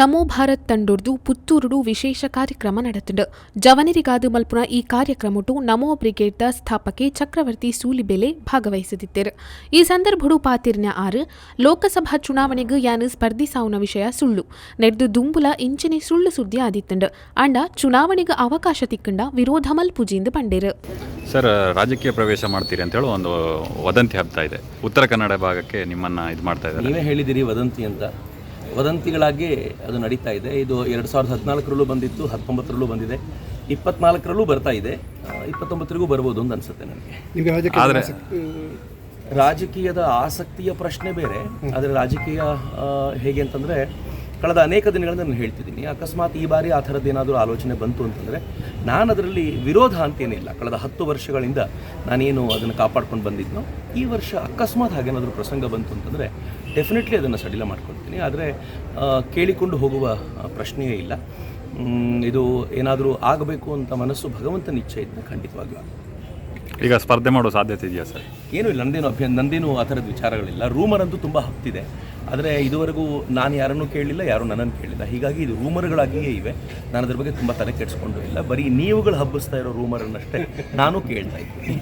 ನಮೋ ಭಾರತ್ ತಂಡೊರ್ದು ಪುತ್ತೂರುಡು ವಿಶೇಷ ಕಾರ್ಯಕ್ರಮ ನಡೆತುಂಡು. ಜವನರಿಗಾದು ಮಲ್ಪುನ ಈ ಕಾರ್ಯಕ್ರಮಟು ನಮೋ ಬ್ರಿಗೇಡ್ ಸ್ಥಾಪಕೆ ಚಕ್ರವರ್ತಿ ಸೂಲಿಬೆಲೆ ಭಾಗವಹಿಸುತ್ತಿದ್ದರು ಈ ಸಂದರ್ಭಡು ಪಾತಿರ್ನ ಆರು ಲೋಕಸಭಾ ಚುನಾವಣೆಗೂ ಯಾನು ಸ್ಪರ್ಧಿಸಾವುನ ವಿಷಯ ಸುಳ್ಳು. ನೆಡ್ದು ದುಂಬುಲ ಇಂಚಿನೆ ಸುಳ್ಳು ಸುದ್ದಿ ಆದಿತ್ತಂಡು. ಅಂಡ ಚುನಾವಣೆಗೆ ಅವಕಾಶ ತಿಕ್ಕಂಡ ವಿರೋಧ ಮಲ್ಪುಜಿಂದು ಪಂಡೇರು. ಸರ್ ರಾಜಕೀಯ ಪ್ರವೇಶ ಮಾಡ್ತೀರಿ ಅಂತೇಳಿ ಒಂದು ವದಂತಿ ಹಬ್ತಾ ಇದೆ. ಉತ್ತರ ಕನ್ನಡ ಭಾಗಕ್ಕೆ ನಿಮ್ಮನ್ನ ಇದು ಮಾಡ್ತಾ ಇದ್ದಾರೆ. ನೀವೇ ಹೇಳಿದಿರಿ ವದಂತಿ ಅಂತ. ವದಂತಿಗಳಾಗಿ ಅದು ನಡೀತಾ ಇದೆ. ಇದು ಎರಡು ಸಾವಿರದ ಹದಿನಾಲ್ಕರಲ್ಲೂ ಬಂದಿತ್ತು ಹತ್ತೊಂಬತ್ತರಲ್ಲೂ ಬಂದಿದೆ. ಇಪ್ಪತ್ನಾಲ್ಕರಲ್ಲೂ ಬರ್ತಾ ಇದೆ. ಇಪ್ಪತ್ತೊಂಬತ್ತರಿಗೂ ಬರ್ಬೋದು ಅಂತ ಅನ್ಸುತ್ತೆ ನನಗೆ. ಆದರೆ ರಾಜಕೀಯದ ಆಸಕ್ತಿಯ ಪ್ರಶ್ನೆ ಬೇರೆ ಆದರೆ ರಾಜಕೀಯ ಹೇಗೆ ಅಂತಂದರೆ ಕಳೆದ ಅನೇಕ ದಿನಗಳಿಂದ ನಾನು ಹೇಳ್ತಿದ್ದೀನಿ ಅಕಸ್ಮಾತ್ ಈ ಬಾರಿ ಆ ಥರದ್ದು ಏನಾದರೂ ಆಲೋಚನೆ ಬಂತು ಅಂತಂದರೆ ನಾನು ಅದರಲ್ಲಿ ವಿರೋಧ ಅಂತೇನಿಲ್ಲ ಕಳೆದ ಹತ್ತು ವರ್ಷಗಳಿಂದ ನಾನೇನು ಅದನ್ನು ಕಾಪಾಡ್ಕೊಂಡು ಬಂದಿದ್ನೋ ಈ ವರ್ಷ ಅಕಸ್ಮಾತ್ ಹಾಗೇನಾದರೂ ಪ್ರಸಂಗ ಬಂತು ಅಂತಂದರೆ ಡೆಫಿನೆಟ್ಲಿ ಅದನ್ನು ಸಡಿಲ ಮಾಡ್ಕೊಳ್ತೀನಿ. ಆದರೆ ಕೇಳಿಕೊಂಡು ಹೋಗುವ ಪ್ರಶ್ನೆಯೇ ಇಲ್ಲ. ಇದು ಏನಾದರೂ ಆಗಬೇಕು ಅಂತ ಮನಸ್ಸು ಭಗವಂತನ ಇಚ್ಛೆ ಇದ್ದರೆ ಖಂಡಿತವಾಗಿಯೂ ಈಗ ಸ್ಪರ್ಧೆ ಮಾಡೋ ಸಾಧ್ಯತೆ ಇದೆಯಾ ಸರ್? ಏನೂ ಇಲ್ಲ ನಂದೇನು ಅಭ್ಯ ನಂದೇನು ಆ ಥರದ ವಿಚಾರಗಳಿಲ್ಲ. ರೂಮರ್ ಅಂತೂ ತುಂಬ ಹತ್ತಿದೆ ಆದರೆ ಇದುವರೆಗೂ ನಾನು ಯಾರನ್ನೂ ಕೇಳಲಿಲ್ಲ ಯಾರೂ ನನ್ನನ್ನು ಕೇಳಿಲ್ಲ. ಹೀಗಾಗಿ ಇದು ರೂಮರ್ಗಳಾಗಿಯೇ ಇವೆ. ನಾನು ಅದ್ರ ಬಗ್ಗೆ ತುಂಬ ತಲೆ ಕೆಡಿಸ್ಕೊಂಡು ಇಲ್ಲ. ಬರೀ ನೀವುಗಳು ಹಬ್ಬಿಸ್ತಾ ಇರೋ ರೂಮರನ್ನಷ್ಟೇ ನಾನು ಕೇಳ್ತಾ ಇದ್ದೀನಿ.